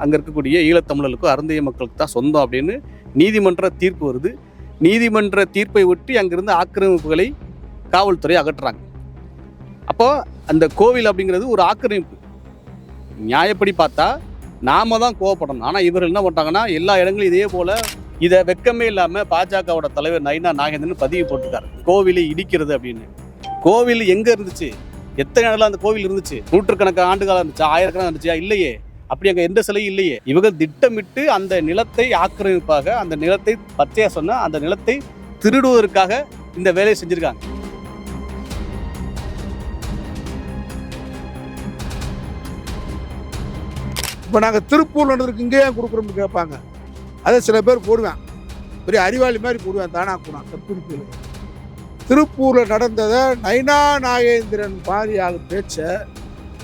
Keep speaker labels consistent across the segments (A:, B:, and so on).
A: அங்கே இருக்கக்கூடிய ஈழத்தமிழர்களுக்கும் அருந்தைய மக்களுக்கு தான் சொந்தம் அப்படின்னு நீதிமன்ற தீர்ப்பு வருது. நீதிமன்ற தீர்ப்பை ஒட்டி அங்கிருந்து ஆக்கிரமிப்புகளை காவல்துறை அகற்றுறாங்க. அப்போது அந்த கோவில் அப்படிங்கிறது ஒரு ஆக்கிரமிப்பு. நியாயப்படி பார்த்தா நாம தான் கோவப்படணும். ஆனால் இவர்கள் என்ன பண்ணுறாங்கன்னா எல்லா இடங்களும் இதே போல் இதை வெக்கமே இல்லாமல் பாஜகவோட தலைவர் நைனா நாகேந்திரன் பதிவு போட்டிருக்காரு. கோவிலை இடிக்கிறது அப்படின்னு. கோவில் எங்கே இருந்துச்சு? எத்தனை இடத்துல அந்த கோவில் இருந்துச்சு? நூற்றுக்கணக்கான ஆண்டுகாலம் இருந்துச்சா? ஆயிரக்கணக்காக இருந்துச்சா? இல்லையே. அப்படி அங்கே எந்த சிலையும் இல்லையே. இவங்க திட்டமிட்டு அந்த நிலத்தை ஆக்கிரமிப்பாக அந்த நிலத்தை பச்சையா சொன்ன அந்த நிலத்தை திருடுவதற்காக இந்த வேலையை செஞ்சுருக்காங்க.
B: இப்போ நாங்கள் திருப்பூர் நடந்திருக்கு இங்கே ஏன் கொடுக்குறோம்னு கேட்பாங்க அதை சில பேர் போடுவேன். பெரிய அறிவாளி மாதிரி போடுவேன் தானா கூட திருப்பூர் திருப்பூரில் நடந்ததை நைனா நாகேந்திரன் பாரியாக பேச்சை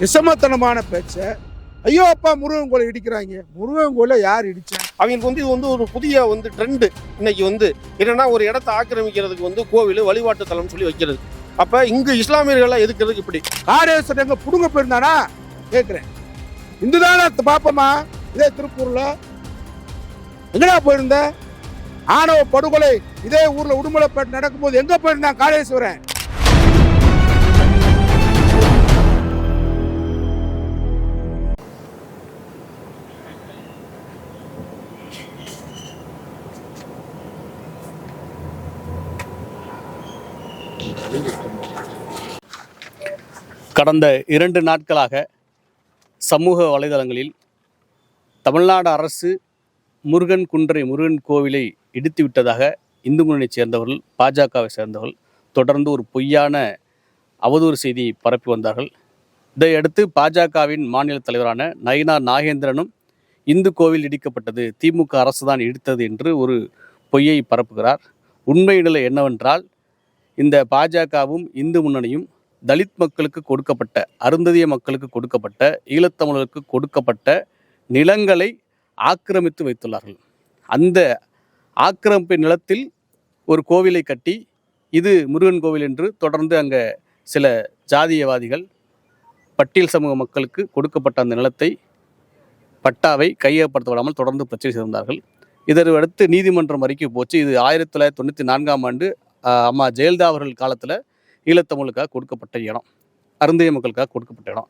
B: விஷமத்தனமான பேச்சை ஐயோ அப்பா முருகன் கோலை இடிக்கிறாங்க. முருகன் கோயிலை யார் இடிச்சா
C: அவங்களுக்கு வந்து இது வந்து ஒரு புதிய வந்து ட்ரெண்டு இன்னைக்கு வந்து என்னன்னா ஒரு இடத்த ஆக்கிரமிக்கிறதுக்கு வந்து கோவில் வழிபாட்டு தலம்னு சொல்லி வைக்கிறது. அப்ப இங்க இஸ்லாமியர்கள்லாம் எதுக்கிறதுக்கு இப்படி?
B: காடேஸ்வரன் எங்க புடுங்க போயிருந்தானா? கேட்குறேன் இந்து தானே பாப்பமா இதே திருப்பூர்ல. எங்கடா போயிருந்த? ஆணவ படுகொலை. இதே ஊர்ல உடுமலைப்பேட்டை நடக்கும்போது எங்க போயிருந்தான் காடேஸ்வரன்?
A: கடந்த இரண்டு நாட்களாக சமூக வலைதளங்களில் தமிழ்நாடு அரசு முருகன் குன்றை முருகன் கோவிலை இடித்து விட்டதாக இந்து முன்னணியைச் சேர்ந்தவர்கள் பாஜகவை சேர்ந்தவர்கள் தொடர்ந்து ஒரு பொய்யான அவதூறு செய்தியை பரப்பி வந்தார்கள். இதையடுத்து பாஜகவின் மாநில தலைவரான நயினா நாகேந்திரனும் இந்து கோவில் இடிக்கப்பட்டது திமுக அரசு தான் இடித்தது என்று ஒரு பொய்யை பரப்புகிறார். உண்மை நிலை என்னவென்றால் இந்த பாஜகவும் இந்து முன்னணியும் தலித் மக்களுக்கு கொடுக்கப்பட்ட அருந்ததிய மக்களுக்கு கொடுக்கப்பட்ட ஈழத்தமிழருக்கு கொடுக்கப்பட்ட நிலங்களை ஆக்கிரமித்து வைத்துள்ளார்கள். அந்த ஆக்கிரமிப்பு நிலத்தில் ஒரு கோவிலை கட்டி இது முருகன் கோவில் என்று தொடர்ந்து அங்கே சில ஜாதியவாதிகள் பட்டியல் சமூக மக்களுக்கு கொடுக்கப்பட்ட அந்த நிலத்தை பட்டாவை கையகப்படுத்த விடாமல் தொடர்ந்து பிரச்சனை செய்திருந்தார்கள். இதை அடுத்து நீதிமன்றம் வரைக்கும் போச்சு. இது ஆயிரத்தி தொள்ளாயிரத்தி தொண்ணூற்றி நான்காம் ஆண்டு அம்மா ஜெயலலிதா அவர்கள் காலத்தில் ஈழத்தமிழுக்காக கொடுக்கப்பட்ட இடம் அருந்தைய மக்களுக்காக கொடுக்கப்பட்ட இடம்.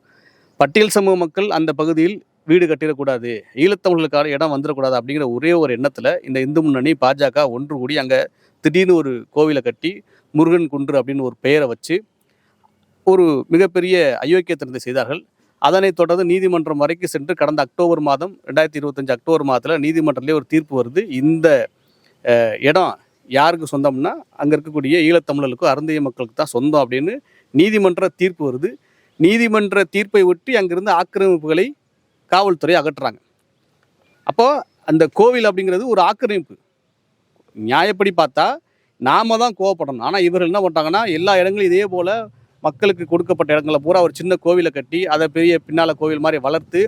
A: பட்டியல் சமூக மக்கள் அந்த பகுதியில் வீடு கட்டிடக்கூடாது ஈழத்தமிழர்களுக்கான இடம் வந்துடக்கூடாது அப்படிங்கிற ஒரே ஒரு எண்ணத்தில் இந்த இந்து முன்னணி பாஜக ஒன்று கூடி அங்கே திடீர்னு ஒரு கோவிலை கட்டி முருகன் குன்று அப்படின்னு ஒரு பெயரை வச்சு ஒரு மிகப்பெரிய அயோக்கியத்தனத்தை செய்தார்கள். அதனைத் தொடர்ந்து நீதிமன்றம் வரைக்கும் சென்று கடந்த அக்டோபர் மாதம் ரெண்டாயிரத்தி இருபத்தஞ்சு அக்டோபர் மாதத்தில் நீதிமன்றத்திலே ஒரு தீர்ப்பு வருது. இந்த இடம் யாருக்கு சொந்தம்னா அங்கே இருக்கக்கூடிய ஈழத்தமிழர்களுக்கும் அருந்தைய மக்களுக்கு தான் சொந்தம் அப்படின்னு நீதிமன்ற தீர்ப்பு வருது. நீதிமன்ற தீர்ப்பை ஒட்டி அங்கிருந்து ஆக்கிரமிப்புகளை காவல்துறை அகற்றுறாங்க. அப்போது அந்த கோவில் அப்படிங்கிறது ஒரு ஆக்கிரமிப்பு. நியாயப்படி பார்த்தா நாம தான் கோவப்படணும். ஆனால் இவர்கள் என்ன பண்ணிட்டாங்கன்னா எல்லா இடங்களும் இதே போல் மக்களுக்கு கொடுக்கப்பட்ட இடங்களை பூரா ஒரு சின்ன கோவிலை கட்டி அதை பெரிய பின்னால் கோவில் மாதிரி வளர்த்து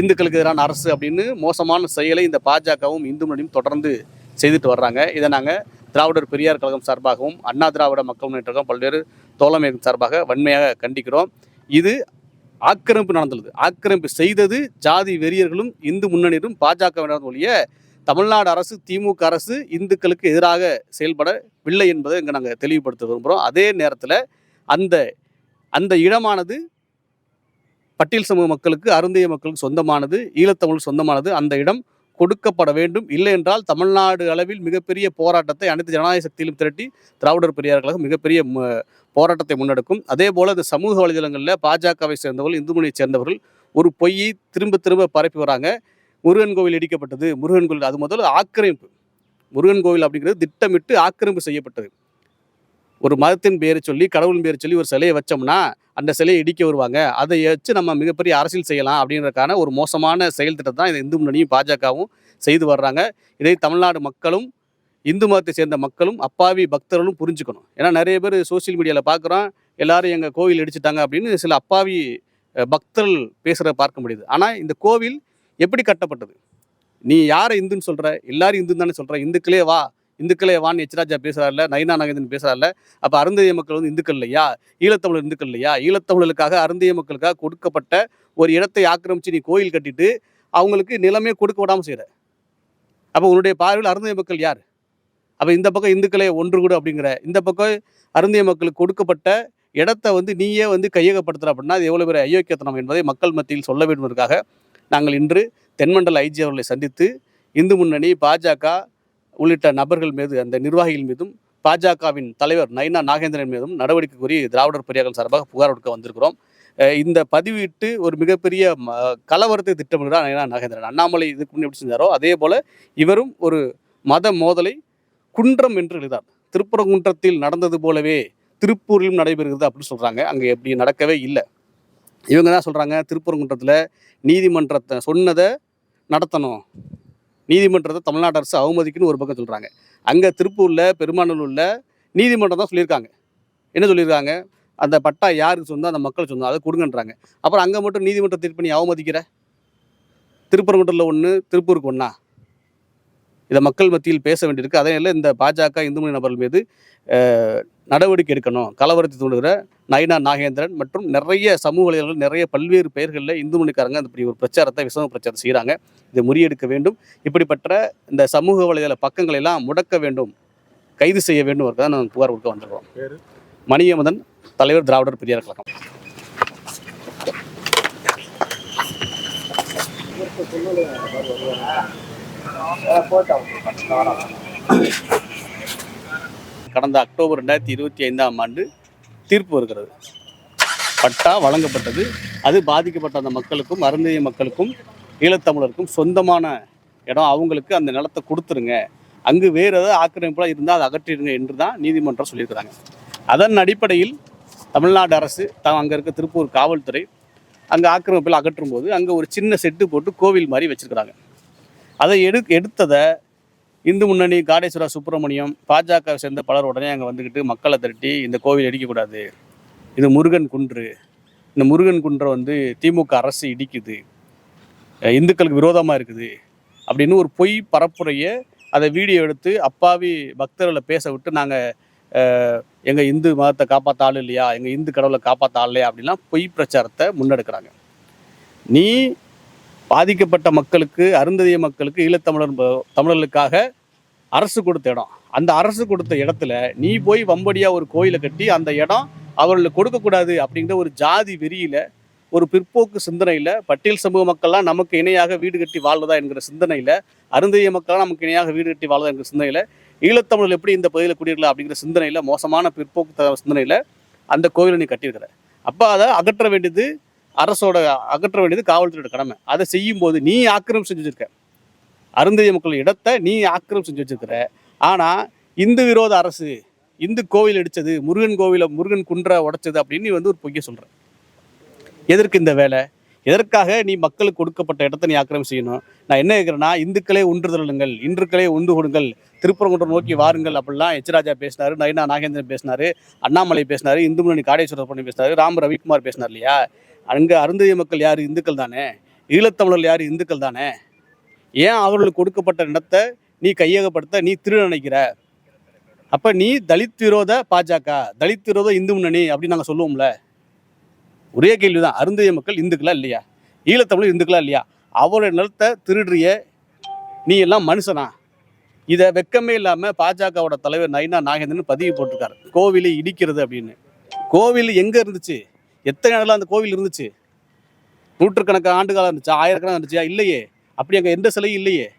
A: இந்துக்களுக்கு எதிரான அரசு அப்படின்னு மோசமான செயலை இந்த பாஜகவும் இந்து முன்னணியும் தொடர்ந்து செய்துட்டு வர்றாங்க. இதை நாங்கள் திராவிடர் பெரியார் கழகம் சார்பாகவும் அண்ணா திராவிட மக்கள் முன்னேற்றம் பல்வேறு தோழமை சார்பாக வன்மையாக கண்டிக்கிறோம். இது ஆக்கிரமிப்பு நடந்துள்ளது. ஆக்கிரமிப்பு செய்தது ஜாதி வெறியர்களும் இந்து முன்னணியிலும் பாஜக ஒழிய தமிழ்நாடு அரசு திமுக அரசு இந்துக்களுக்கு எதிராக செயல்படவில்லை என்பதை இங்கே நாங்கள் தெளிவுபடுத்த விரும்புகிறோம் அதே நேரத்தில் அந்த அந்த இடமானது பட்டியல் சமூக மக்களுக்கு அருந்தைய மக்களுக்கு சொந்தமானது ஈழத்தமிழ் சொந்தமானது அந்த இடம் கொடுக்கப்பட வேண்டும். இல்லை என்றால் தமிழ்நாடு அளவில் மிகப்பெரிய போராட்டத்தை அனைத்து ஜனநாயக சக்தியிலும் திரட்டி திராவிடர் பெரியார் கழகம் மிகப்பெரிய போராட்டத்தை முன்னெடுக்கும். அதே போல இந்த சமூக வலைதளங்களில் பாஜகவை சேர்ந்தவர்கள் இந்து சேர்ந்தவர்கள் ஒரு பொய்யை திரும்ப திரும்ப பரப்பி வராங்க. முருகன் கோவில் இடிக்கப்பட்டது. முருகன் கோவில் அது முதல்ல ஆக்கிரமிப்பு. முருகன் கோவில் அப்படிங்கிறது திட்டமிட்டு ஆக்கிரமிப்பு செய்யப்பட்டது. ஒரு மதத்தின் பேரை சொல்லி கடவுளின் பேரை சொல்லி ஒரு சிலையை வச்சோம்னா அந்த சிலையை இடிக்க வருவாங்க. அதை வச்சு நம்ம மிகப்பெரிய அரசியல் செய்யலாம் அப்படின்றக்கான ஒரு மோசமான செயல் திட்டத்தை தான் இந்த இந்து முன்னணியும் பாஜகவும் செய்து வர்றாங்க. இதை தமிழ்நாடு மக்களும் இந்து மதத்தை சேர்ந்த மக்களும் அப்பாவி பக்தர்களும் புரிஞ்சுக்கணும். ஏன்னா நிறைய பேர் சோஷியல் மீடியாவில் பார்க்குறோம் எல்லாரும் எங்கள் கோவில் இடிச்சிட்டாங்க அப்படின்னு சில அப்பாவி பக்தர்கள் பேசுகிறத பார்க்க முடியுது. ஆனால் இந்த கோவில் எப்படி கட்டப்பட்டது? நீ யாரை இந்துன்னு சொல்கிற எல்லாரும் இந்து தானே சொல்கிற இந்துக்களே வா இந்துக்களே வான் எச்ராஜா பேசுகிறாரில்ல நயனா நாகேந்திரன் பேசுகிறாரில்ல அப்போ அருந்ததிய மக்கள் வந்து இந்துக்கள் இல்லையா? ஈழத்தமிழர் இந்துக்கள் இல்லையா? ஈழத்தமிழர்களுக்காக அருந்ததிய மக்களுக்காக கொடுக்கப்பட்ட ஒரு இடத்தை ஆக்கிரமிச்சு நீ கோயில் கட்டிட்டு அவங்களுக்கு நிலமே கொடுக்க விடாமல் செய்கிற அப்போ உன்னுடைய பார்வையில் அருந்திய மக்கள் யார்? அப்போ இந்த பக்கம் இந்துக்களே ஒன்று கூட அப்படிங்கிற இந்த பக்கம் அருந்திய மக்களுக்கு கொடுக்கப்பட்ட இடத்த வந்து நீயே வந்து கையகப்படுத்துற அப்படின்னா அது எவ்வளோ பெரிய அயோக்கியத்தனம் என்பதை மக்கள் மத்தியில் சொல்ல வேண்டுவதற்காக நாங்கள் இன்று தென்மண்டல ஐஜி அவர்களை சந்தித்து இந்து முன்னணி பாஜக உள்ளிட்ட நபர்கள் மீது அந்த நிர்வாகிகள் மீதும் பாஜகவின் தலைவர் நைனா நாகேந்திரன் மீதும் நடவடிக்கை கோரி திராவிடர் பெரியார்கள் சார்பாக புகார் கொடுக்க வந்திருக்கிறோம். இந்த பதிவிட்டு ஒரு மிகப்பெரிய ம- கலவரத்தை திட்டமிடுகிறார் நைனா நாகேந்திரன். அண்ணாமலை இதுக்கு முன்னே எப்படி செஞ்சாரோ அதே போல் இவரும் ஒரு மத மோதலை குன்றம் என்று எழுதார் திருப்பரங்குன்றத்தில் நடந்தது போலவே திருப்பூரிலும் நடைபெறுகிறது அப்படின்னு சொல்கிறாங்க அங்கே எப்படி நடக்கவே இல்லை. இவங்க தான் சொல்கிறாங்க திருப்பரங்குன்றத்தில் நீதிமன்றத்தை சொன்னதை நடத்தணும். நீதிமன்றத்தை தமிழ்நாடு அரசு அவமதிக்குன்னு ஒரு பக்கம் சொல்கிறாங்க அங்கே திருப்பூரில் பெருமாநல்லூரில் நீதிமன்றம் தான் சொல்லியிருக்காங்க. என்ன சொல்லியிருக்காங்க? அந்த பட்டா யாருக்கு சொந்தம் அந்த மக்கள் சொந்தம் அதை கொடுங்கன்றாங்க. அப்புறம் அங்கே மட்டும் நீதிமன்ற தீர்ப்பு நீ அவமதிக்கிற? திருப்பரங்குன்றத்தில் ஒன்று திருப்பூருக்கு ஒன்றா இதை மக்கள் மத்தியில் பேச வேண்டியிருக்கு. அதே இல்லை இந்த பாஜக இந்து மணி நபர்கள் மீது நடவடிக்கை எடுக்கணும். கலவரத்தை தூண்டுகிற நயினா நாகேந்திரன் மற்றும் நிறைய சமூக வலைதளங்கள் நிறைய பல்வேறு பெயர்களில் இந்து மணிக்காரங்க அந்த இப்படி ஒரு பிரச்சாரத்தை விசம பிரச்சாரத்தை செய்கிறாங்க இதை முறியெடுக்க வேண்டும். இப்படிப்பட்ட இந்த சமூக வலைதள பக்கங்களை எல்லாம் முடக்க வேண்டும். கைது செய்ய வேண்டும். தான் நான் புகார் கொடுக்க வந்திருக்கோம் மணியமதன் தலைவர் திராவிடர் பெரியார் கழகம். கடந்த அக்டோபர் ரெண்டாயிரத்தி இருபத்தி ஐந்தாம் ஆண்டு தீர்ப்பு வருகிறது. பட்டா வழங்கப்பட்டது. அது பாதிக்கப்பட்ட அந்த மக்களுக்கும் அருந்ததிய மக்களுக்கும் ஈழத்தமிழருக்கும் சொந்தமான இடம். அவங்களுக்கு அந்த நிலத்தை கொடுத்துருங்க. அங்கு வேறு ஏதாவது ஆக்கிரமிப்புலாம் இருந்தால் அதை அகற்றிடுங்க என்று தான் நீதிமன்றம் சொல்லியிருக்கிறாங்க. அதன் அடிப்படையில் தமிழ்நாடு அரசு தான் அங்கே இருக்க திருப்பூர் காவல்துறை அங்கே ஆக்கிரமிப்பில் அகற்றும் போது அங்கே ஒரு சின்ன செட்டு போட்டு கோவில் மாதிரி வச்சுருக்கிறாங்க. அதை எடு எடுத்ததை இந்து முன்னணி காடேஸ்வரா சுப்பிரமணியம் பாஜகவை சேர்ந்த பலர் உடனே அங்கே வந்துக்கிட்டு மக்களை திரட்டி இந்த கோவில் இடிக்கக்கூடாது. இது முருகன் குன்று. இந்த முருகன் குன்றை வந்து திமுக அரசு இடிக்குது. இந்துக்களுக்கு விரோதமாக இருக்குது அப்படின்னு ஒரு பொய் பரப்புரையை அதை வீடியோ எடுத்து அப்பாவி பக்தர்களை பேச விட்டு நாங்கள் எங்கள் இந்து மதத்தை காப்பாற்ற ஆள் இல்லையா? எங்கள் இந்து கடவுளை காப்பாற்ற ஆள் இல்லையா? அப்படின்லாம் பொய் பிரச்சாரத்தை முன்னெடுக்கிறாங்க. நீ பாதிக்கப்பட்ட மக்களுக்கு அருந்ததிய மக்களுக்கு ஈழத்தமிழர் தமிழர்களுக்காக அரசு கொடுத்த இடம். அந்த அரசு கொடுத்த இடத்துல நீ போய் வம்படியாக ஒரு கோயிலை கட்டி அந்த இடம் அவர்களுக்கு கொடுக்கக்கூடாது அப்படிங்கிற ஒரு ஜாதி வெறியில் ஒரு பிற்போக்கு சிந்தனையில் பட்டியல் சமூக மக்கள்லாம் நமக்கு இணையாக வீடு கட்டி வாழ்வதா என்கிற சிந்தனையில் அருந்ததிய மக்கள்லாம் நமக்கு இணையாக வீடு கட்டி வாழ்வதா என்கிற சிந்தனையில் ஈழத்தமிழர்கள் எப்படி இந்த பகுதியில் குடியிருக்கலாம் அப்படிங்கிற சிந்தனையில் மோசமான பிற்போக்கு த- சிந்தனையில் அந்த கோயிலை நீ கட்டியிருக்கிற. அப்போ அதை அகற்ற வேண்டியது அரசோட அகற்ற வேண்டியது காவல்துறையோட கடமை. அதை செய்யும் போது நீ ஆக்கிரமிப்பு செஞ்சு வச்சிருக்க. அருந்ததிய மக்கள் இடத்தை நீ ஆக்கிரமிப்பு செஞ்சு வச்சிருக்கிற. ஆனால் இந்து விரோத அரசு இந்து கோவில் அடித்தது முருகன் கோவிலை முருகன் குன்றை உடைச்சது அப்படின்னு நீ வந்து ஒரு பொய்ய சொல்கிற எதற்கு இந்த வேலை? எதற்காக நீ மக்களுக்கு கொடுக்கப்பட்ட இடத்தை நீ ஆக்கிரமி செய்யணும்? நான் என்ன கேட்குறேன்னா இந்துக்களே ஒன்றுதலுங்கள் இன்றுக்களே ஒன்று கொடுங்கள் திருப்பரங்குன்றம் நோக்கி வாருங்கள் அப்படிலாம் எச்ராஜா பேசினார் நயினா நாகேந்திரன் பேசினார் அண்ணாமலை பேசினார் இந்து முன்னணி காடேஸ்வரர் பண்ணி பேசினாரு ராம ரவிக்குமார் பேசினார் இல்லையா? அங்கே அருந்ததிய மக்கள் யார்? இந்துக்கள் தானே. ஈழத்தமிழர்கள் யார்? இந்துக்கள் தானே. ஏன் அவர்களுக்கு கொடுக்கப்பட்ட இடத்தை நீ கையகப்படுத்த நீ திரு நினைக்கிற? அப்போ நீ தலித் விரோத பாஜக தலித் விரோத இந்து முன்னணி அப்படின்னு நாங்கள் சொல்லுவோம்ல. ஒரே கேள்வி தான் அருந்ததிய மக்கள் இந்துக்களா இல்லையா? ஈழத்தமிழ் இந்துக்களா இல்லையா? அவரோட நிலத்தை திருடுறிய நீ எல்லாம் மனுஷனா? இதை வெக்கமே இல்லாமல் பாஜகவோட தலைவர் நயினா நாகேந்திரன் பதிவு போட்டிருக்காரு. கோவிலை இடிக்கிறது அப்படின்னு. கோவில் எங்கே இருந்துச்சு? எத்தனை நாளில் அந்த கோவில் இருந்துச்சு? நூற்றுக்கணக்கான ஆண்டு காலம் இருந்துச்சா? ஆயிரக்கணக்கான இருந்துச்சா? இல்லையே. அப்படி அங்கே எந்த சிலையும் இல்லையே.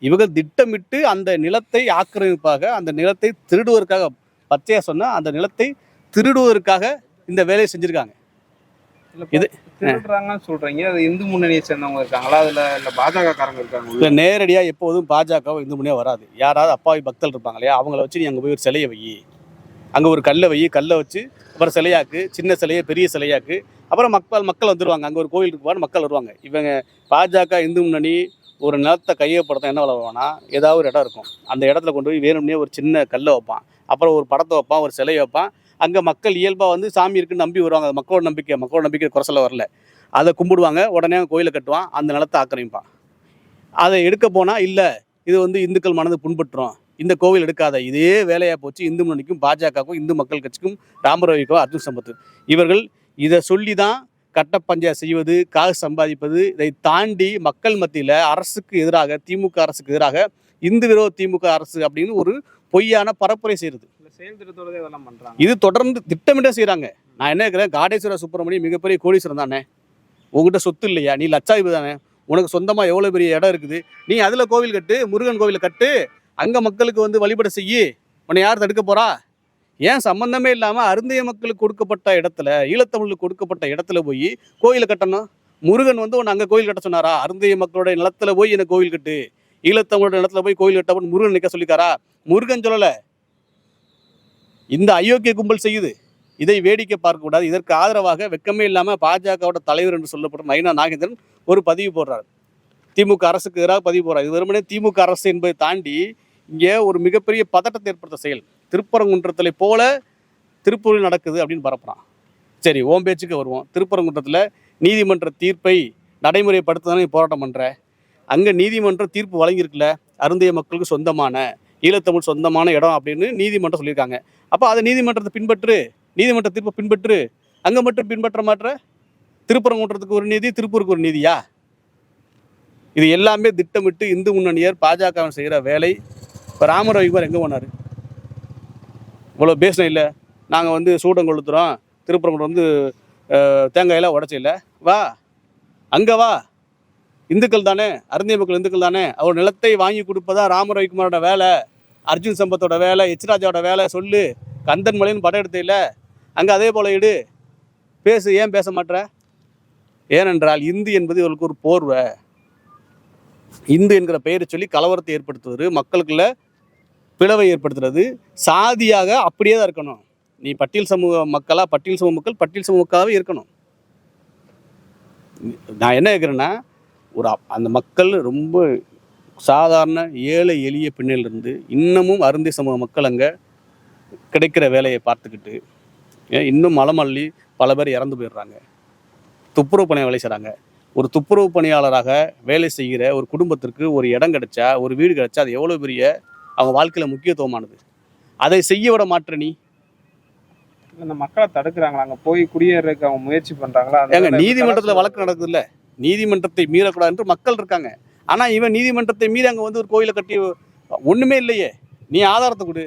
A: இவங்க திட்டமிட்டு அந்த நிலத்தை ஆக்கிரமிப்பாக அந்த நிலத்தை திருடுவதற்காக பச்சையா சொன்னா அந்த நிலத்தை திருடுவதற்காக இந்த வேலையை செஞ்சிருக்காங்க. இது-
D: திருடுறாங்கன்னு சொல்றீங்க. அது இந்து முன்னணியை சேர்ந்தவங்க இருக்காங்களா? அதுல இல்ல பாஜக காரங்க இருக்காங்க?
A: இல்லை நேரடியாக எப்போதும் பாஜக இந்த முன்னே வராது. யாராவது அப்பாவி பக்தர்கள் இருப்பாங்க இல்லையா? அவங்கள வச்சு நீ அங்கே போய் ஒரு சிலையை வை. அங்கே ஒரு கல்லை வை கல்லை வச்சு அப்புறம் சிலையாக்கு சின்ன சிலையை பெரிய சிலையாக்கு அப்புறம் மக்கள் மக்கள் வந்துடுவாங்க அங்கே ஒரு கோயில் இருக்குவான்னு மக்கள் வருவாங்க. இவங்க பாஜக இந்து முன்னணி ஒரு நிலத்தை கையப்படுத்த என்ன வளர்வானா ஏதாவது ஒரு இடம் இருக்கும். அந்த இடத்துல கொண்டு போய் வேணும்னே ஒரு சின்ன கல்லை வைப்பான். அப்புறம் ஒரு படத்தை வைப்பான் ஒரு சிலையை வைப்பான். அங்கே மக்கள் இயல்பாக வந்து சாமி இருக்குன்னு நம்பி வருவாங்க. அது மக்களோட நம்பிக்கை. மக்களோட நம்பிக்கை குறைசல வரல. அதை கும்பிடுவாங்க. உடனே அவன் கோயிலை கட்டுவான். அந்த நிலத்தை ஆக்கிரமிப்பான். அதை எடுக்க போனால் இல்லை இது வந்து இந்துக்கள் மனது புண்பட்டுரும். இந்த கோவில் எடுக்காத. இதே வேலையாக போச்சு. இந்து முன்னணிக்கும் பாஜகவுக்கும் இந்து மக்கள் கட்சிக்கும் ராமரவிக்கும் அர்ஜுன் சம்பத். இவர்கள் இதை சொல்லி தான் கட்ட செய்வது காசு சம்பாதிப்பது இதை தாண்டி மக்கள் மத்தியில் அரசுக்கு எதிராக திமுக அரசுக்கு எதிராக இந்து விரோத திமுக அரசு அப்படின்னு ஒரு பொய்யான பரப்புரை
D: பண்றாங்க.
A: இது தொடர்ந்து திட்டமிட்ட செய்கிறாங்க நான் என்ன இருக்கிறேன் காடேஸ்வர சுப்பிரமணியம் மிகப்பெரிய கோடீஸ்வரன் தானே? உங்ககிட்ட சொத்து இல்லையா? நீ லட்சாதிபதி தானே? உனக்கு சொந்தமாக எவ்வளோ பெரிய இடம் இருக்குது? நீ அதில் கோவில் கட்டு முருகன் கோவில் கட்டு அங்கே மக்களுக்கு வந்து வழிபட செய்யி உன்னை யார் தடுக்க போறா? ஏன் சம்மந்தமே இல்லாமல் அருந்தைய மக்களுக்கு கொடுக்கப்பட்ட இடத்துல ஈழத்தமிழுக்கு கொடுக்கப்பட்ட இடத்துல போய் கோயிலை கட்டணும்? முருகன் வந்து உன்னை அங்கே கோயில் கட்ட சொன்னாரா? அருந்தைய மக்களோட நிலத்துல போய் என்னை கோயில் கட்டு. ஈழத்தமிழோட நிலத்துல போய் கோயில் கட்டப்பன்னு முருகன் நிற்க சொல்லிக்காரா? முருகன் சொல்லலை. இந்த அயோக்கிய கும்பல் செய்யுது. இதை வேடிக்கை பார்க்கக்கூடாது இதற்கு ஆதரவாக வெக்கமே இல்லாமல் பாஜகவோட தலைவர் என்று சொல்லப்பட்ட நயினா நாகேந்திரன் ஒரு பதிவு போடுறார். திமுக அரசுக்கு எதிராக பதிவு போடுறார். இது வெறுமனே திமுக அரசு என்பதை தாண்டி இங்கே ஒரு மிகப்பெரிய பதட்டத்தை ஏற்படுத்த செயல். திருப்பரங்குன்றத்தில் போல திருப்பூரில் நடக்குது அப்படின்னு பரப்புறான். சரி ஓம் பேச்சுக்கு வருவோம். திருப்பரங்குன்றத்தில் நீதிமன்ற தீர்ப்பை நடைமுறைப்படுத்ததானே போராட்டம் பண்ணுற அங்கே நீதிமன்றம் தீர்ப்பு வழங்கியிருக்குல்ல அருந்தைய மக்களுக்கு சொந்தமான ஈழத்தமிழ் சொந்தமான இடம் அப்படின்னு நீதிமன்றம் சொல்லியிருக்காங்க. அப்போ அதை நீதிமன்றத்தை பின்பற்று நீதிமன்ற தீர்ப்பை பின்பற்று அங்கே மட்டும் பின்பற்ற மாற்ற திருப்பரங்குன்றத்துக்கு ஒரு நீதி திருப்பூருக்கு ஒரு நீதியா? இது எல்லாமே திட்டமிட்டு இந்து முன்னணியர் பாஜக செய்கிற வேலை. இப்போ ராம ரவிக்குமார் எங்கே போனார்? இவ்வளோ பேசணும் இல்லை. நாங்கள் வந்து சூடம் கொளுத்துறோம் திருப்பரங்குன்றம் வந்து தேங்காயெல்லாம் உடச்ச வா. அங்கே வா. இந்துக்கள் தானே. அருந்திய மக்கள் இந்துக்கள் தானே. அவர் நிலத்தை வாங்கி கொடுப்பதா ராம ரவிக்குமாரோட வேலை. அர்ஜுன் சம்பத்தோட வேலை எச்ராஜாவோட வேலை சொல்லு. கந்தன் மலைன்னு படம் எடுத்தையில் அங்கே அதே போல் இடு. பேசு ஏன் பேச மாட்டேற ஏனென்றால் இந்து என்பது இவர்களுக்கு ஒரு போர்வை. இந்து என்கிற பெயரை சொல்லி கலவரத்தை ஏற்படுத்துவது மக்களுக்குள்ள பிளவை ஏற்படுத்துறது. சாதியாக அப்படியே தான் இருக்கணும். நீ பட்டியல் சமூக மக்களா பட்டியல் சமூக மக்கள் பட்டியல் சமூக மக்களாகவே இருக்கணும். நான் என்ன கேட்குறேன்னா ஒரு அந்த மக்கள் ரொம்ப சாதாரண ஏழை எளிய பின்னணியிலிருந்து இன்னமும் அருந்தி சமூக மக்கள் அங்கே கிடைக்கிற வேலையை பார்த்துக்கிட்டு ஏன் இன்னும் மலமல்லி பல பேர் இறந்து போயிடுறாங்க. துப்புரவு பணியை வேலை செய்கிறாங்க ஒரு துப்புரவு பணியாளராக வேலை செய்கிற ஒரு குடும்பத்திற்கு ஒரு இடம் கிடைச்சா ஒரு வீடு கிடைச்சா அது எவ்வளோ பெரிய அவங்க வாழ்க்கையில் முக்கியத்துவமானது. அதை செய்ய விட மாற்ற நீ.
D: இந்த மக்களை தடுக்கிறாங்களா? அங்க போய் குடியேறதுக்கு அவங்க முயற்சி பண்றாங்களா?
A: ஏங்க நீதிமன்றத்தில் வழக்கு நடக்குதுல்ல? நீதிமன்றத்தை மீறக்கூடாது என்று மக்கள் இருக்காங்க. ஆனால் இவன் நீதிமன்றத்தை மீறி அங்கே வந்து ஒரு கோயிலை கட்டி ஒன்றுமே இல்லையே. நீ ஆதாரத்தை கொடு.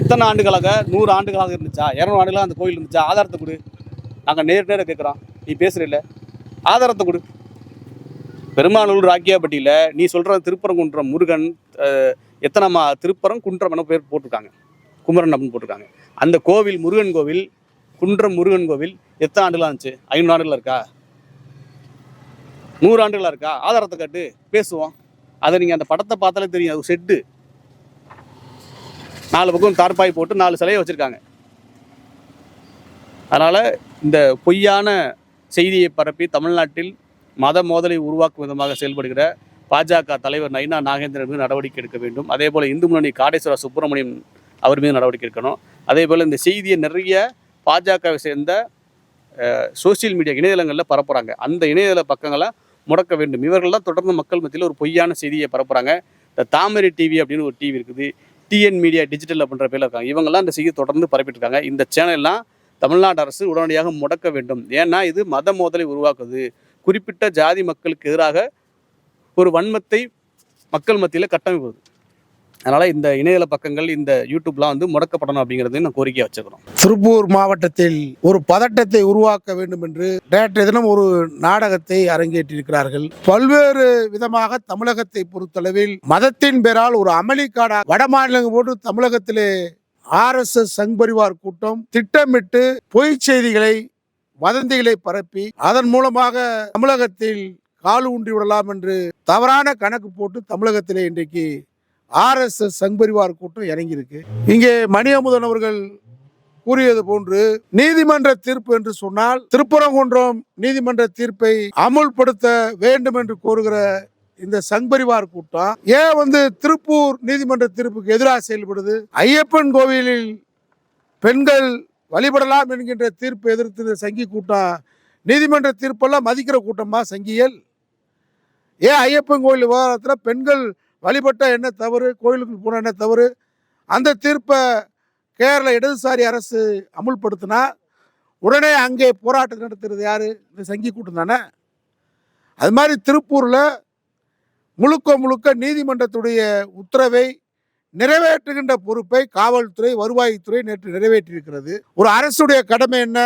A: எத்தனை ஆண்டுகளாக நூறு ஆண்டுகளாக இருந்துச்சா? இரநூறு ஆண்டுகளாக அந்த கோயில் இருந்துச்சா? ஆதாரத்தை கொடு. நாங்கள் நேர் நேர கேட்குறோம் நீ பேசுறில்ல. ஆதாரத்தை கொடு. பெருமானூர் ராக்கியாப்பட்டியில் நீ சொல்கிற திருப்பரங்குன்றம் முருகன் எத்தனை மா திருப்பரம் குன்றம் என பேர் போட்டிருக்காங்க. குமரன் அப்படின்னு போட்டிருக்காங்க. அந்த கோவில் முருகன் கோவில் குன்றம் முருகன் கோவில் எத்தனை ஆண்டுலாம் இருந்துச்சு? ஐநூறு ஆண்டுகளா இருக்கா? நூறு ஆண்டுகளாக இருக்கா? ஆதாரத்தை காட்டு பேசுவோம். அதை நீங்கள் அந்த படத்தை பார்த்தாலே தெரியும். அது செட்டு. நாலு பக்கம் தார்பாய் போட்டு நாலு சிலையை வச்சுருக்காங்க. அதனால் இந்த பொய்யான செய்தியை பரப்பி தமிழ்நாட்டில் மத மோதலை உருவாக்கும் விதமாக செயல்படுகிற பாஜக தலைவர் நைனா நாகேந்திரன் மீது நடவடிக்கை எடுக்க வேண்டும். அதே போல் இந்து முன்னணி காடேஸ்வர சுப்பிரமணியம் அவர் மீது நடவடிக்கை எடுக்கணும். அதே போல் இந்த செய்தியை நிறைய பாஜகவை சேர்ந்த சோஷியல் மீடியா இணையதளங்களில் பரப்புகிறாங்க அந்த இணையதள பக்கங்களை முடக்க வேண்டும். இவர்கள் தான் தொடர்ந்து மக்கள் மத்தியில் ஒரு பொய்யான செய்தியை பரப்புகிறாங்க இந்த தாமரை டிவி அப்படின்னு ஒரு டிவி இருக்குது. டிஎன் மீடியா டிஜிட்டல் அப்படின்ற பேரில் இருக்காங்க. இவங்கெல்லாம் இந்த செய்தியை தொடர்ந்து பரப்பிட்டுருக்காங்க. இந்த சேனல்லாம் தமிழ்நாடு அரசு உடனடியாக முடக்க வேண்டும். ஏன்னா இது மத மோதலை உருவாக்குது. குறிப்பிட்ட ஜாதி மக்களுக்கு எதிராக ஒரு வன்மத்தை மக்கள் மத்தியில் கட்டமைப்பது. அதனால் இந்த இணையதள பக்கங்கள் இந்த யூடியூப்லாம் வந்து முடக்கப்படணும் அப்படிங்கிறது நான் கோரிக்கையாக வச்சுக்கிறோம்.
B: திருப்பூர் மாவட்டத்தில் ஒரு பதட்டத்தை உருவாக்க வேண்டும் என்று நேற்றைய தினம் ஒரு நாடகத்தை அரங்கேற்றிருக்கிறார்கள் பல்வேறு விதமாக தமிழகத்தை பொறுத்தளவில் மதத்தின் பேரால் ஒரு அமளிக்காடா வட மாநிலங்கள் போட்டு தமிழகத்திலே ஆர்எஸ்எஸ் சங் பரிவார் கூட்டம் திட்டமிட்டு பொய் செய்திகளை வதந்திகளை பரப்பி அதன் மூலமாக தமிழகத்தில் கால் ஊன்றி விடலாம் என்று தவறான கணக்கு போட்டு தமிழகத்திலே இன்றைக்கு ஆர்எஸ்எஸ் சங்பரிவார் கூட்டம் இறங்கியிருக்கு. இங்கே மணி அமுதன் அவர்கள் கூறியது போன்று நீதிமன்ற தீர்ப்பு என்று சொன்னால் திருப்பரங்குன்றம் நீதிமன்ற தீர்ப்பை அமுல்படுத்த வேண்டும் என்று கோருகிற இந்த சங்பரிவார் கூட்டம் ஏன் வந்து திருப்பூர் நீதிமன்ற தீர்ப்புக்கு எதிராக செயல்படுது? ஐயப்பன் கோவிலில் பெண்கள் வழிபடலாம் என்கின்ற தீர்ப்பு எதிர்த்து இந்த சங்கி கூட்டம் நீதிமன்ற தீர்ப்பெல்லாம் மதிக்கிற கூட்டமா சங்கியல்? ஏன் ஐயப்பன் கோயில் விவகாரத்தில் பெண்கள் வழிபட்ட என்ன தவறு? கோயிலுக்கு போன என்ன தவறு? அந்த தீர்ப்பை கேரள இடதுசாரி அரசு அமுல்படுத்தினா உடனே அங்கே போராட்டம் நடத்துறது யார்? இந்த சங்கி கூட்டம் தானே? அது மாதிரி திருப்பூரில் முழுக்க முழுக்க நீதிமன்றத்துடைய உத்தரவை நிறைவேற்றுகின்ற பொறுப்பை காவல்துறை வருவாய்த்துறை நேற்று நிறைவேற்றியிருக்கிறது. ஒரு அரசுடைய கடமை என்ன?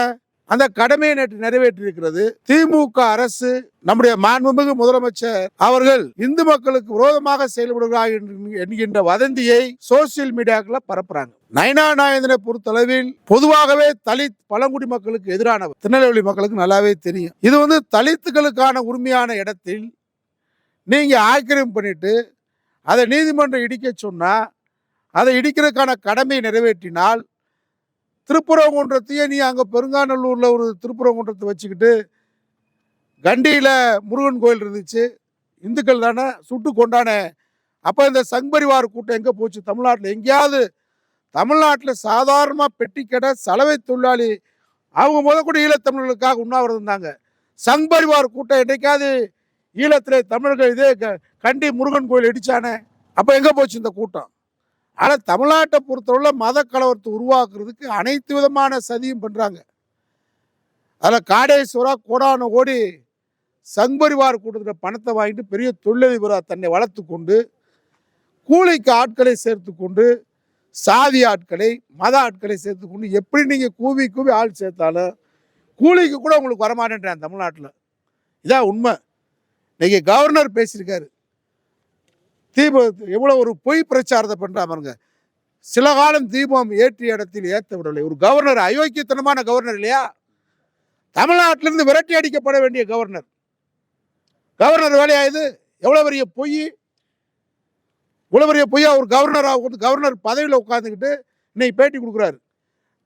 B: அந்த கடமையை நேற்று நிறைவேற்றியிருக்கிறது. திமுக அரசு நம்முடைய மாண்புமிகு முதலமைச்சர் அவர்கள் இந்து மக்களுக்கு விரோதமாக செயல்படுகிறார் என்கின்ற வதந்தியை சோசியல் மீடியாக்களை பரப்புறாங்க. நயனா நாயந்தனை பொறுத்தளவில் பொதுவாகவே தலித் பழங்குடி மக்களுக்கு எதிரானவர். திருநெல்வேலி மக்களுக்கு நல்லாவே தெரியும். இது வந்து தலித்துகளுக்கான உரிமையான இடத்தில் நீங்க ஆக்கிரமிப்பு பண்ணிட்டு அதை நீதிமன்றம் இடிக்க சொன்னா அதை இடிக்கிறதுக்கான கடமையை நிறைவேற்றினால் திருப்புறங்குன்றத்தையே நீ அங்கே பெருங்காநல்லூரில் ஒரு திருப்புறங்குன்றத்தை வச்சுக்கிட்டு கண்டியில் முருகன் கோயில் இருந்துச்சு. இந்துக்கள் தானே? சுட்டு கொண்டானே. அப்போ இந்த சங்பரிவார் கூட்டம் எங்கே போச்சு? தமிழ்நாட்டில். எங்கேயாவது தமிழ்நாட்டில் சாதாரணமாக பெட்டி கடை சலவை தொழிலாளி அவங்க முத கூட ஈழத்தமிழர்களுக்காக உண்ணாவிரதம் இருந்தாங்க சங்பரிவார் கூட்டம் என்றைக்காவது ஈழத்தில் தமிழர்கள் இதே க- கண்டி முருகன் கோயில் இடித்தானே அப்போ எங்கே போச்சு இந்த கூட்டம்? ஆனால் தமிழ்நாட்டை பொறுத்தவரை மத கலவரத்தை உருவாக்குறதுக்கு அனைத்து விதமான சதியும் பண்ணுறாங்க அதில் காடேஸ்வரா கோடான ஓடி சங்பரிவார் கூட்டத்தில் பணத்தை வாங்கிட்டு பெரிய தொழிலதிபராக தன்னை வளர்த்து கொண்டு கூலிக்கு ஆட்களை சேர்த்து கொண்டு சாதி ஆட்களை மத ஆட்களை சேர்த்து கொண்டு எப்படி நீங்கள் கூவி கூவி ஆள் சேர்த்தாலும் கூலிக்கு கூட உங்களுக்கு வரமாட்டேன்றேன் தமிழ்நாட்டில். இதான் உண்மை. இன்றைக்கி கவர்னர் பேசியிருக்காரு. தீபம் எவ்வளோ ஒரு பொய் பிரச்சாரத்தை பண்ணுறா பாருங்க. சில காலம் தீபம் ஏற்றிய இடத்தில் ஏற்ற விடலை ஒரு கவர்னர் அயோக்கியத்தனமான கவர்னர் இல்லையா? தமிழ்நாட்டிலிருந்து விரட்டி அடிக்கப்பட வேண்டிய கவர்னர். கவர்னர் வேலையா இது? எவ்வளோ பெரிய பொய்? இவ்வளோ பெரிய பொய்யா? ஒரு கவர்னராக வந்து கவர்னர் பதவியில் உட்காந்துக்கிட்டு இன்னைக்கு பேட்டி கொடுக்குறாரு.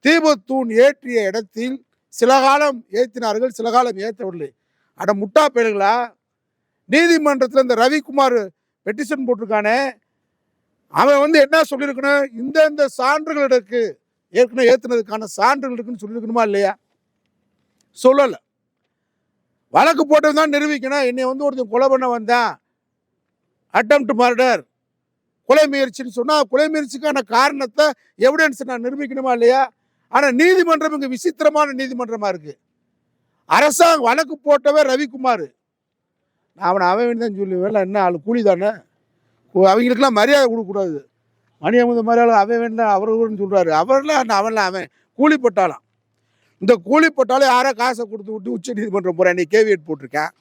B: தீபத்தூண் ஏற்றிய இடத்தில் சில காலம் ஏற்றினார்கள் சில காலம் ஏற்றவில்லை. அட முட்டா பேருங்களா நீதிமன்றத்தில் இந்த ரவிக்குமார் பெட்டிஷன் போட்டிருக்கானே. அவன் வந்து என்ன சொல்லியிருக்கணும்? இந்த இந்த சான்றுகள் இருக்கு. ஏற்கனவே ஏற்றுனதுக்கான சான்றுகள் இருக்குன்னு சொல்லியிருக்கணுமா இல்லையா? சொல்லலை. வழக்கு போட்டு தான் நிரூபிக்கணும். என்னை வந்து ஒருத்தன் கொலை பண்ண வந்தான். அட்டம்ப்ட் மர்டர் கொலை முயற்சின்னு சொன்னால் கொலை முயற்சிக்கான காரணத்தை எவிடன்ஸ் நான் நிரூபிக்கணுமா இல்லையா? ஆனால் நீதிமன்றம் இங்கே விசித்திரமான நீதிமன்றமாக இருக்குது அரசாங்கம் வழக்கு போட்டவே ரவிக்குமார். நான் அவனை அவன் தான் சொல்லுவேன் என்ன ஆள் கூலி தானே அவங்களுக்குலாம் அவங்களுக்கெல்லாம் மரியாதை கொடுக்கக்கூடாது. மணி அமுது மரியாதை அவன் வேண்டாம் அவர் ஊருன்னு சொல்கிறாரு அவர்லாம் அவன்லாம் அவன் கூலிப்பட்டாலாம் இந்த கூலிப்பட்டாலும் யாரோ காசை கொடுத்து விட்டு உச்ச நீதிமன்றம் போகிறேன் நீ கேவியட் போட்டிருக்கேன்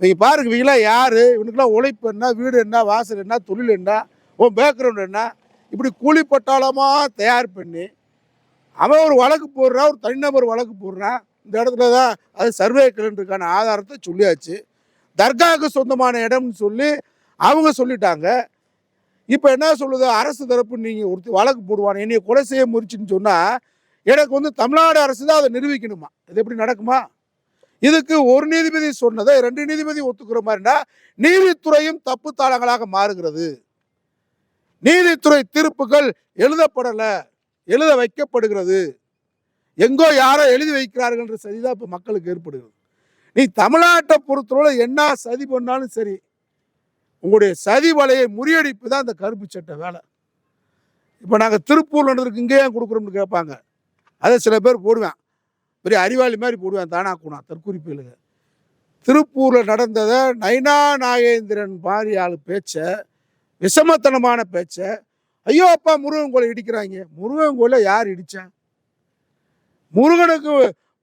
B: இவங்க பாருங்க இவங்களாம் யார்? இவனுக்குலாம் உழைப்பு என்ன வீடு என்ன வாசல் என்ன தொழில் என்ன உன் பேக்ரவுண்ட் என்ன? இப்படி கூலிப்பட்டாலமாக தயார் பண்ணி அவன் ஒரு வழக்கு போடுறான் ஒரு தனிநபர் வழக்கு போடுறான் இந்த இடத்துல தான் அது சர்வே கலண்டருக்கான ஆதாரத்தை சொல்லியாச்சு. தர்காவுக்கு சொந்தமான இடம்னு சொல்லி அவங்க சொல்லிட்டாங்க. இப்போ என்ன சொல்லுது? அரசு தரப்பு நீங்கள் ஒருத்தர் வழக்கு போடுவான் என்னைய கொலை செய்ய முயற்சின்னு சொன்னால் எனக்கு வந்து தமிழ்நாடு அரசு தான் அதை நிரூபிக்கணுமா? இது எப்படி நடக்குமா? இதுக்கு ஒரு நீதிபதி சொன்னதை ரெண்டு நீதிபதி ஒத்துக்கிற மாதிரினா நீதித்துறையும் தப்பு தாளங்களாக மாறுகிறது. நீதித்துறை தீர்ப்புகள் எழுதப்படலை எழுத வைக்கப்படுகிறது. எங்கோ யாரோ எழுதி வைக்கிறார்கள் என்ற தான் இப்போ மக்களுக்கு ஏற்படுகிறது. நீ தமிழ்நாட்டை பொறுத்தவரை என்ன சதி பண்ணாலும் சரி உங்களுடைய சதி வலையை முறியடிப்பு தான் இந்த கருப்பு சட்டை வேலை. இப்போ நாங்கள் திருப்பூரில் நடந்திருக்கு இங்கே ஏன் கொடுக்குறோம்னு கேட்பாங்க. அதை சில பேர் போடுவேன். பெரிய அறிவாளி மாதிரி போடுவேன் தானா குணா தற்குறிப்பிலுங்க திருப்பூரில் நடந்ததை நைனா நாகேந்திரன் பாரியாள் பேச்சை விஷமத்தனமான பேச்சை ஐயோ அப்பா முருகன் கோலை இடிக்கிறாங்க. முருகன் கோயிலை யார் இடித்தேன் முருகனுக்கு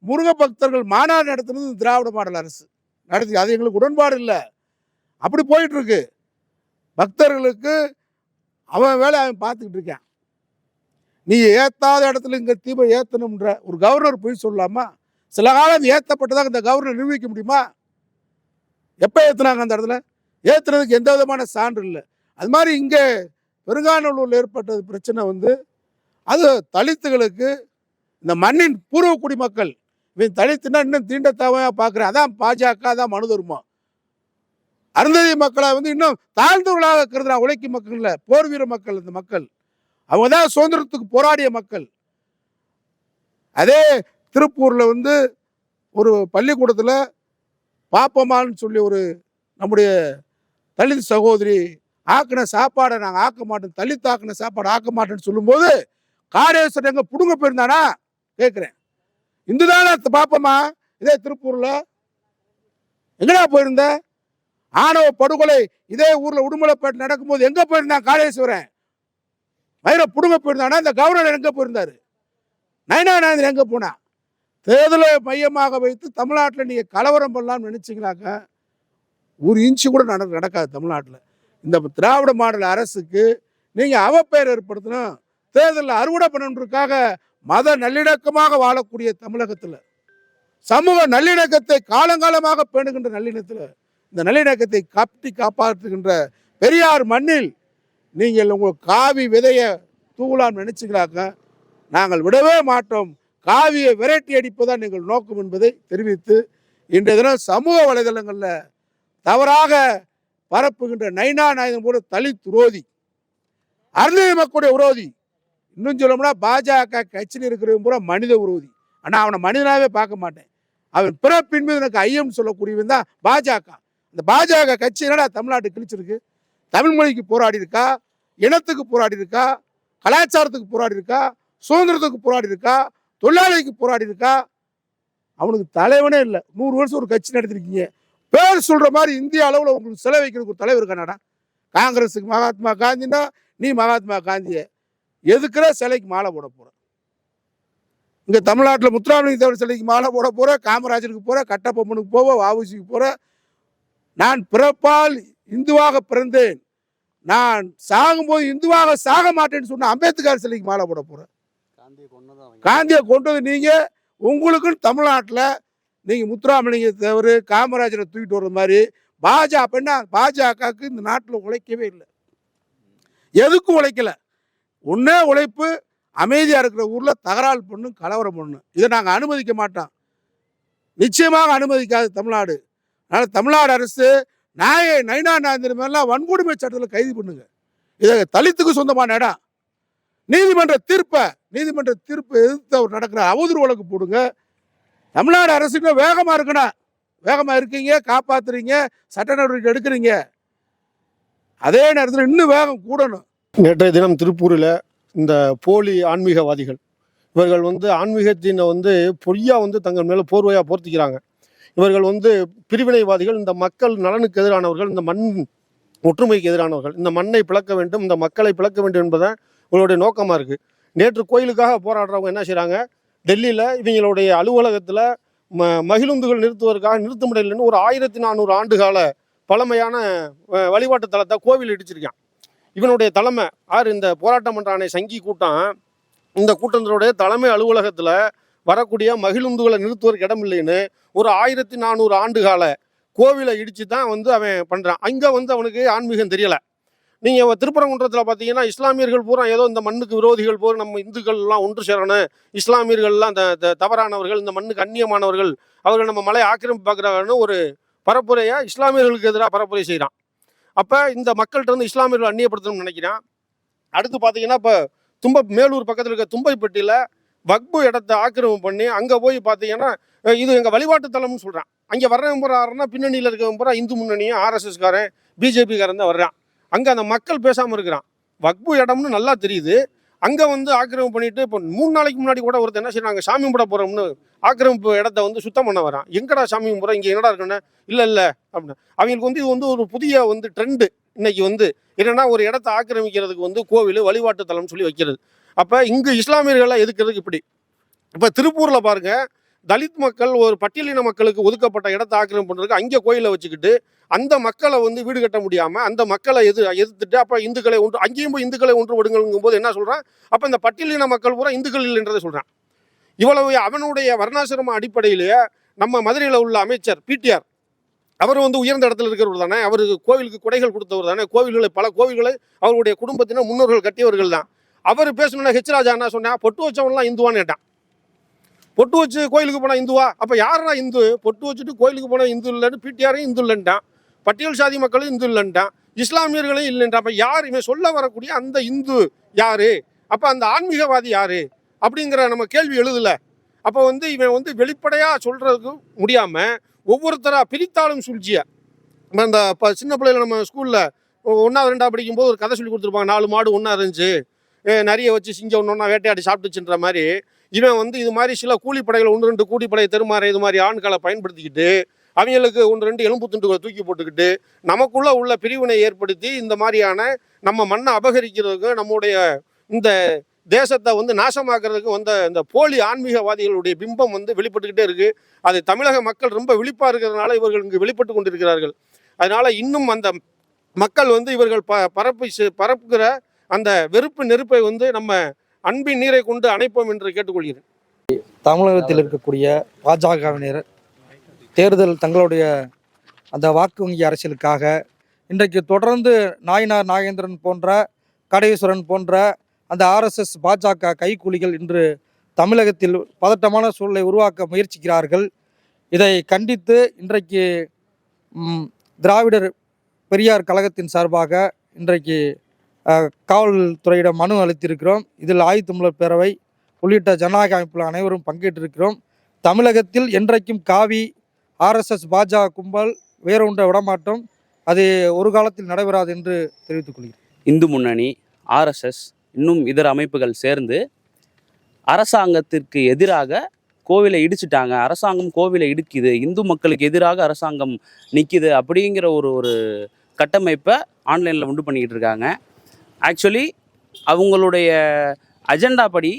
B: முருக பக்தர்கள் மாநாடு நடத்துனது திராவிட மாடல் அரசு. நடத்தி அது எங்களுக்கு உடன்பாடு இல்லை. அப்படி போயிட்டுருக்கு. பக்தர்களுக்கு அவன் வேலை அவன் பார்த்துக்கிட்டு இருக்கான். நீ ஏற்றாத இடத்துல இங்கே தீபம் ஏற்றணுன்ற ஒரு கவர்னர் போய் சொல்லலாமா? சில காலம் ஏற்றப்பட்டதாக இந்த கவர்னர் நிரூபிக்க முடியுமா? எப்போ ஏற்றுனாங்க அந்த இடத்துல? ஏற்றுனதுக்கு எந்த விதமான சான்று இல்லை. அது மாதிரி இங்கே பெருங்கானூரில் ஏற்பட்டது பிரச்சனை வந்து அது தலித்துகளுக்கு இந்த மண்ணின் பூர்வ குடிமக்கள் இவன் தலித்துனா இன்னும் தீண்டத்தாவையாக பார்க்குறேன். அதான் பாஜக தான் மனுதர்மம் அருந்ததி மக்களை வந்து இன்னும் தாழ்ந்தவர்களாக கருதுறான். உழைக்கும் மக்கள் இல்லை போர் வீர மக்கள் இந்த மக்கள். அவங்க தான் சுதந்திரத்துக்கு போராடிய மக்கள். அதே திருப்பூரில் வந்து ஒரு பள்ளிக்கூடத்தில் பாப்பமான்னு சொல்லி ஒரு நம்முடைய தலித் சகோதரி ஆக்கின சாப்பாடை நாங்கள் ஆக்க மாட்டோம். தலித் ஆக்கின சாப்பாடு ஆக்க மாட்டேன்னு சொல்லும்போது காரேஸ்வரன் எங்கே பிடுங்க போயிருந்தானா? கேட்குறேன் இந்து தானே பார்ப்போமா இதே திருப்பூர்ல. எங்கடா போயிருந்த? ஆணவ படுகொலை இதே ஊர்ல உடுமலைப்பேட்டை நடக்கும்போது எங்க போயிருந்தான் காளேஸ்வரன். வயிற புடுங்க போயிருந்தானா? இந்த கவர்னர் எங்க போயிருந்தாரு? நயனானந்தன் எங்க போனா? தேர்தலை மையமாக வைத்து தமிழ்நாட்டில் நீங்கள் கலவரம் பண்ணலாம்னு நினச்சிங்கனாக்க ஒரு இன்ச்சு கூட நட நடக்காது தமிழ்நாட்டில். இந்த திராவிட மாடல் அரசுக்கு நீங்கள் அவப்பெயர் ஏற்படுத்தணும். தேர்தலில் அறுவடை பண்ணணுன்றதுக்காக மத நல்லிணக்கமாக வாழக்கூடிய தமிழகத்தில் சமூக நல்லிணக்கத்தை காலங்காலமாக பேணுகின்ற நல்லிணத்தில் இந்த நல்லிணக்கத்தை காப்பி காப்பாற்றுகின்ற பெரியார் மண்ணில் நீங்கள் உங்கள் காவி விதையை தூவலாம் நினைச்சுங்களாக்க நாங்கள் விடவே மாட்டோம். காவியை விரட்டி அடிப்பதான் நீங்கள் நோக்கம் என்பதை தெரிவித்து இன்றைய தினம் சமூக வலைதளங்களில் தவறாக பரப்புகின்ற நைனா நாயகன் போல தலித் விரோதி அருந்ததி மக்களுடைய விரோதி இன்னும் சொல்லணும்னா பாஜக கட்சியில் இருக்கிறவன் பூரா மனித விரோதி ஆனால் அவனை மனிதனாகவே பார்க்க மாட்டேன். அவன் பிறப்பின் மீது எனக்கு ஐயம் சொல்லக்கூடியவன் தான் பாஜக. இந்த பாஜக கட்சி என்னடா தமிழ்நாட்டு கிழிச்சிருக்கு? தமிழ் மொழிக்கு போராடி இருக்கா இனத்துக்கு போராடி இருக்கா கலாச்சாரத்துக்கு போராடி இருக்கா சுதந்திரத்துக்கு போராடி இருக்கா தொழிலாளிக்கு போராடி இருக்கா அவனுக்கு தலைவனே இல்லை. நூறு வருஷம் ஒரு கட்சி நடத்திருக்கீங்க. பேர் சொல்கிற மாதிரி இந்திய அளவில் உங்களுக்கு செலவைக்கிறதுக்கு ஒரு தலைவர் இருக்கானாடா? காங்கிரஸுக்கு மகாத்மா காந்தினா நீ மகாத்மா காந்தியை. எதுக்குற சிலைக்கு மாலை போட போற? இங்க தமிழ்நாட்டில் முத்துராமலிங்க தேவர் சிலைக்கு மாலை போட போற காமராஜருக்கு போற கட்டபொம்மனுக்கு போவ வாவுசிக்கு போற. நான் பிறப்பால் இந்துவாக பிறந்தேன். நான் சாகும்போது இந்துவாக சாக மாட்டேன்னு சொன்ன அம்பேத்கர் சிலைக்கு மாலை போட போறேன் காந்தியை கொண்டது நீங்க. உங்களுக்கும் தமிழ்நாட்டில் நீங்க முத்துராமலிங்க தேவர் காமராஜரை தூக்கிட்டு வர்ற மாதிரி பாஜக அப்படின்னா பாஜகவுக்கு இந்த நாட்டில் உழைக்கவே இல்லை. எதுக்கும் உழைக்கல. ஒன்றே உழைப்பு அமைதியாக இருக்கிற ஊரில் தகராறு பண்ணும் கலவரம் பொண்ணு. இதை நாங்கள் அனுமதிக்க மாட்டோம். நிச்சயமாக அனுமதிக்காது தமிழ்நாடு. அதனால் தமிழ்நாடு அரசு நாயை நைனா நாயந்திர மாதிரிலாம் வன்கொடுமை சட்டத்தில் கைது பண்ணுங்க. இதை தலித்துக்கு சொந்தமான இடம். நீதிமன்ற தீர்ப்பை நீதிமன்ற தீர்ப்பை எதிர்த்து அவர் நடக்கிற அவதூறு வழக்கு போடுங்க. தமிழ்நாடு அரசுக்கு வேகமாக இருக்கணும் வேகமாக இருக்கீங்க காப்பாற்றுறீங்க சட்ட நடவடிக்கை எடுக்கிறீங்க. அதே நேரத்தில் இன்னும் வேகம் கூடணும்.
C: நேற்றைய தினம் திருப்பூரில் இந்த போலி ஆன்மீகவாதிகள் இவர்கள் வந்து ஆன்மீகத்தினை வந்து பொய்யா வந்து தங்கள் மேலே போர்வையாக போர்த்திக்கிறாங்க. இவர்கள் வந்து பிரிவினைவாதிகள் இந்த மக்கள் நலனுக்கு எதிரானவர்கள் இந்த மண் ஒற்றுமைக்கு எதிரானவர்கள் இந்த மண்ணை பிளக்க வேண்டும் இந்த மக்களை பிளக்க வேண்டும் என்பதுதான் இவங்களுடைய நோக்கமாக இருக்குது நேற்று கோயிலுக்காக போராடுறவங்க என்ன செய்கிறாங்க டெல்லியில் இவங்களுடைய அலுவலகத்தில் ம மகிழுந்துகள் நிறுத்துவதற்காக நிறுத்த முடியலன்னு ஒரு ஆயிரத்தி நானூறு ஆண்டுகால பழமையான வழிபாட்டு தலத்தை கோவில் இடிச்சிருக்கான். இவனுடைய தலைமை ஆறு இந்த போராட்டம் பண்றானே சங்கி கூட்டம் இந்த கூட்டத்தினுடைய தலைமை அலுவலகத்தில் வரக்கூடிய மகிழுந்துகளை நிறுத்துவதற்கு இடம் இல்லைன்னு ஒரு ஆயிரத்தி நானூறு ஆண்டுகால கோவிலை இடித்து தான் வந்து அவன் பண்ணுறான் அங்கே வந்து அவனுக்கு ஆன்மீகம் தெரியலை. நீங்கள் திருப்பரங்குன்றத்தில் பார்த்தீங்கன்னா இஸ்லாமியர்கள் பூரா ஏதோ இந்த மண்ணுக்கு விரோதிகள் பூரா நம்ம இந்துக்கள்லாம் ஒன்று சேரணும். இஸ்லாமியர்கள்லாம் இந்த த- தவறானவர்கள் இந்த மண்ணுக்கு அந்நியமானவர்கள் அவர்கள் நம்ம மலை ஆக்கிரமிப்பு பார்க்குறாங்கன்னு ஒரு பரப்புரையாக இஸ்லாமியர்களுக்கு எதிராக பரப்புரை செய்கிறான் அப்போ இந்த மக்கள்கிட்ட வந்து இஸ்லாமியர்கள் அந்நியப்படுத்தணும்னு நினைக்கிறான். அடுத்து பார்த்தீங்கன்னா இப்போ தும்ப மேலூர் பக்கத்தில் இருக்க தும்பைப்பட்டியில் வக்பு இடத்த ஆக்கிரமம் பண்ணி அங்கே போய் பார்த்தீங்கன்னா இது எங்கள் வழிபாட்டு தலம்னு சொல்கிறான் அங்கே வர்றவன் பூரா யாருன்னா பின்னணியில் இருக்கவன் இந்து முன்னணியும் ஆர்எஸ்எஸ்காரன் பிஜேபிக்காரன் தான் வர்றான். அங்கே அந்த மக்கள் பேசாமல் இருக்கிறான். வக்பு இடம்னு நல்லா தெரியுது. அங்கே வந்து ஆக்கிரமிப்பு பண்ணிட்டு இப்போ மூணு நாளைக்கு முன்னாடி கூட ஒருத்தர் என்ன செய்றாங்க சாமி கும்பிட போகிறோம்னு ஆக்கிரமிப்பு இடத்த வந்து சுத்தம் பண்ண வரான். எங்கடா சாமி கும்பிட்றோம்? இங்கே என்னடா இருக்குன்னு? இல்லை இல்லை அப்படின்னு. அவங்களுக்கு வந்து இது வந்து ஒரு புதிய வந்து ட்ரெண்டு இன்னைக்கு வந்து. என்னென்னா ஒரு இடத்த ஆக்கிரமிக்கிறதுக்கு வந்து கோவில் வழிபாட்டு தலம்னு சொல்லி வைக்கிறது. அப்போ இங்கே இஸ்லாமியர்களாக எதுக்கிறதுக்கு இப்படி? இப்போ திருப்பூரில் பாருங்கள் தலித் மக்கள் ஒரு பட்டியலின மக்களுக்கு ஒதுக்கப்பட்ட இடத்தை ஆக்கிரமிப்பு பண்ணுறதுக்கு அங்கே கோயிலை வச்சுக்கிட்டு அந்த மக்களை வந்து வீடு கட்ட முடியாமல் அந்த மக்களை எது எதிர்த்துட்டு அப்போ இந்துக்களை ஒன்று அங்கேயும் போய் இந்துக்களை ஒன்றுபடுங்கும் போது என்ன சொல்கிறான் அப்போ இந்த பட்டியலின மக்கள் பூரா இந்துக்கள் இல்லைன்றதை சொல்கிறான் இவ்வளவு அவனுடைய வர்ணாசிரம அடிப்படையிலேயே நம்ம மதுரையில் உள்ள அமைச்சர் பிடிஆர் அவர் வந்து உயர்ந்த இடத்துல இருக்கிறவர் தானே அவருக்கு கோவிலுக்கு கொடைகள் கொடுத்தவர் தானே கோவில்களை பல கோவில்களை அவருடைய குடும்பத்தினர் முன்னோர்கள் கட்டியவர்கள் தான். அவர் பேசணும்னா ஹெச் ராஜா என்ன சொன்னா பொட்டு வச்சவன்லாம் இந்துவான்னு கேட்டான். பொட்டு வச்சு கோயிலுக்கு போனால் இந்துவா? அப்போ யாரா இந்து? பொட்டு வச்சுட்டு கோயிலுக்கு போனால் இந்து இல்லைன்னு பிடிஆரையும் இந்து இல்லைன்ட்டான். பட்டியல் சாதி மக்களும் இந்து இல்லைன்ட்டான். இஸ்லாமியர்களும் இல்லைன்ட்டான். அப்போ யார் இவன் சொல்ல வரக்கூடிய அந்த இந்து யாரு? அப்போ அந்த ஆன்மீகவாதி யாரு? அப்படிங்கிற நம்ம கேள்வி எழுதலை. அப்போ வந்து இவன் வந்து வெளிப்படையாக சொல்கிறதுக்கு முடியாமல் ஒவ்வொருத்தராக பிரித்தாளும் சூழ்ச்சியை. நம்ம இந்த இப்போ சின்ன பிள்ளையில நம்ம ஸ்கூலில் ஒன்றாவது ரெண்டாவது படிக்கும்போது ஒரு கதை சொல்லி கொடுத்துருப்பாங்க. நாலு மாடு ஒன்றா இருந்துச்சு. நிறைய வச்சு சிங்கம் ஒன்று ஒன்றா வேட்டையாடி சாப்பிட்டுச்சுன்ற மாதிரி. இவன் வந்து இது மாதிரி சில கூலிப்படைகள் ஒன்று ரெண்டு கூலிப்படை தெருமாற இது மாதிரி ஆண்களை பயன்படுத்திக்கிட்டு அவங்களுக்கு ஒன்று ரெண்டு எலும்பு துண்டுகளை தூக்கி போட்டுக்கிட்டு நமக்குள்ள உள்ள பிரிவினை ஏற்படுத்தி இந்த மாதிரியான நம்ம மண்ணை அபகரிக்கிறதுக்கு நம்முடைய இந்த தேசத்தை வந்து நாசமாக்குறதுக்கு வந்த இந்த போலி ஆன்மீகவாதிகளுடைய பிம்பம் வந்து வெளிப்பட்டுக்கிட்டே இருக்கு. அது தமிழக மக்கள் ரொம்ப விழிப்பா இருக்கிறதுனால இவர்கள் இங்கு வெளிப்பட்டு கொண்டிருக்கிறார்கள். அதனால இன்னும் அந்த மக்கள் வந்து இவர்கள் ப பரப்பி பரப்புகிற அந்த வெறுப்பு நெருப்பை வந்து நம்ம அன்பின் நீரை கொண்டு அணைப்போம் என்று கேட்டுக்கொள்கிறேன்.
E: தமிழகத்தில் இருக்கக்கூடிய பாஜகவினர் தேர்தல் தங்களுடைய அந்த வாக்கு வங்கி அரசியலுக்காக இன்றைக்கு தொடர்ந்து நாயனார் நாகேந்திரன் போன்ற கடேஸ்வரன் போன்ற அந்த ஆர்எஸ்எஸ் பாஜக கைக்கூலிகள் இன்று தமிழகத்தில் பதட்டமான சூழலை உருவாக்க முயற்சிக்கிறார்கள். இதை கண்டித்து இன்றைக்கு திராவிடர் பெரியார் கழகத்தின் சார்பாக இன்றைக்கு காவல்துறையிடம் மனு அளித்திருக்கிறோம். இதில் ஆயுத்தமிழர் பேரவை உள்ளிட்ட ஜனநாயக அமைப்புகள் அனைவரும் பங்கேற்றிருக்கிறோம். தமிழகத்தில் என்றைக்கும் காவி ஆர்எஸ்எஸ் பாஜக கும்பல் வேரூன்ற விடமாட்டோம் அது ஒரு காலத்தில் நடைபெறாது என்று தெரிவித்துக் கொள்கிறேன்.
F: இந்து முன்னணி ஆர்எஸ்எஸ் இன்னும் இதர அமைப்புகள் சேர்ந்து அரசாங்கத்திற்கு எதிராக கோவிலை இடிச்சிட்டாங்க. அரசாங்கம் கோவிலை இடிக்குது. இந்து மக்களுக்கு எதிராக அரசாங்கம் நிற்கிது அப்படிங்கிற ஒரு ஒரு கட்டமைப்பை ஆன்லைனில் உண்டு பண்ணிக்கிட்டு இருக்காங்க. ஆக்சுவலி அவங்களுடைய அஜெண்டா படி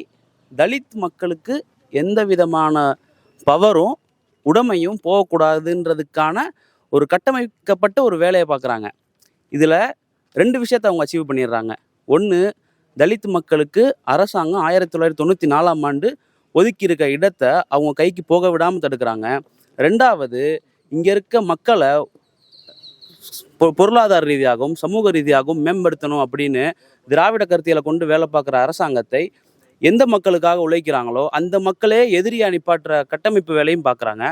F: தலித் மக்களுக்கு எந்த விதமான பவரும் உடமையும் போகக்கூடாதுன்றதுக்கான ஒரு கட்டமைக்கப்பட்ட ஒரு வேலையை பார்க்குறாங்க. இதில் ரெண்டு விஷயத்தை அவங்க அச்சீவ் பண்ணிடுறாங்க. ஒன்று தலித் மக்களுக்கு அரசாங்கம் ஆயிரத்தி தொள்ளாயிரத்தி தொண்ணூற்றி நாலாம் ஆண்டு ஒதுக்கி இருக்க இடத்தை அவங்க கைக்கு போக விடாமல் தடுக்கிறாங்க. ரெண்டாவது இங்கே இருக்க மக்களை பொருளாதார ரீதியாகவும் சமூக ரீதியாகவும் மேம்படுத்தணும் அப்படின்னு திராவிட கருத்தியலை கொண்டு வேலை பார்க்குற அரசாங்கத்தை எந்த மக்களுக்காக உழைக்கிறாங்களோ அந்த மக்களே எதிரியா நிப்பாட்டுற கட்டமைப்பு வேலையும் பார்க்குறாங்க.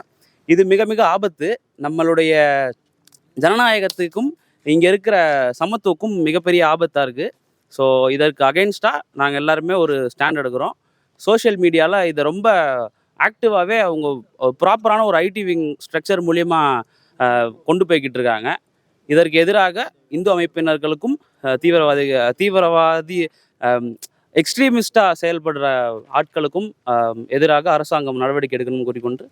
F: இது மிக மிக ஆபத்து. நம்மளுடைய ஜனநாயகத்துக்கும் இங்கே இருக்கிற சமத்துவக்கும் மிகப்பெரிய ஆபத்தாக இருக்குது ஸோ இதற்கு அகைன்ஸ்டாக நாங்கள் எல்லாருமே ஒரு ஸ்டாண்ட் எடுக்கிறோம். சோஷியல் மீடியாவில் இதை ரொம்ப ஆக்டிவாகவே அவங்க ப்ராப்பரான ஒரு ஐடி விங் ஸ்ட்ரக்சர் மூலியமாக கொண்டு போய்கிட்டு இருக்காங்க. இதற்கு எதிராக இந்து அமைப்பினர்களுக்கும் தீவிரவாதி தீவிரவாதி எக்ஸ்ட்ரீமிஸ்டாக செயல்படுற ஆட்களுக்கும் எதிராக அரசாங்கம் நடவடிக்கை எடுக்கணும்னு கூறிக்கொண்டு